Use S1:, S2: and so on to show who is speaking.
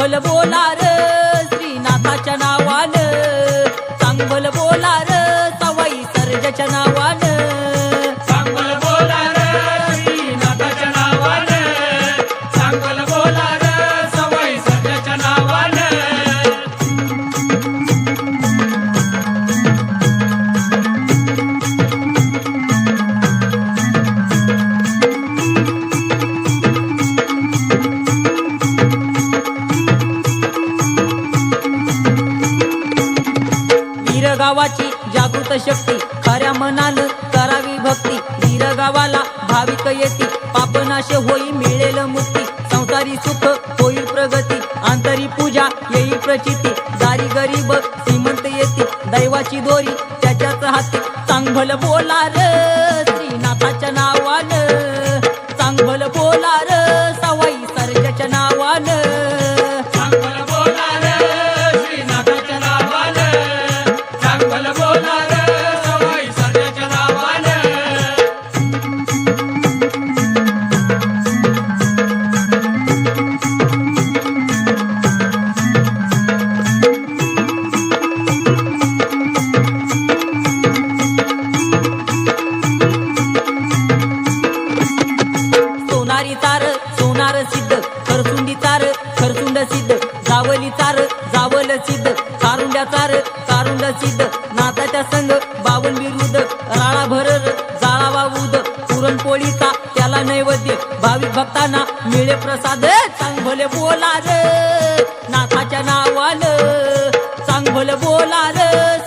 S1: चांगल बोलार श्रीनाथाच्या नावानं. चांगल बोलार सवाई सर्जच्या नाव गावाची जागृत शक्ती. खऱ्या मनान करावी भक्ती. धीर गावाला भाविक येती पापनाश होई मिळेल मुक्ती. संसारी सुख होईल प्रगती. आंतरी पूजा येईल प्रचिती. दारी गरीब श्रीमंत येती दैवाची दोरी त्याच्याच हाती. चांगल बोला र श्रीनाथाच्या नावान. चांगल बोल
S2: चांगल
S1: सोनारी तार सोनार सिद्ध तार सिद्ध जावली तार जावल सिद्ध कारुंड्या तार दारुंड सिद्ध नाताच्या संघ बावन विरुद्ध राळा भरर जाळावा उद पुरणपोळीचा त्याला नैवेद्य भाविक भक्तांना मिळे प्रसाद. चांग भले बोला रे नाताच्या नावानं. चांग भले बोला रे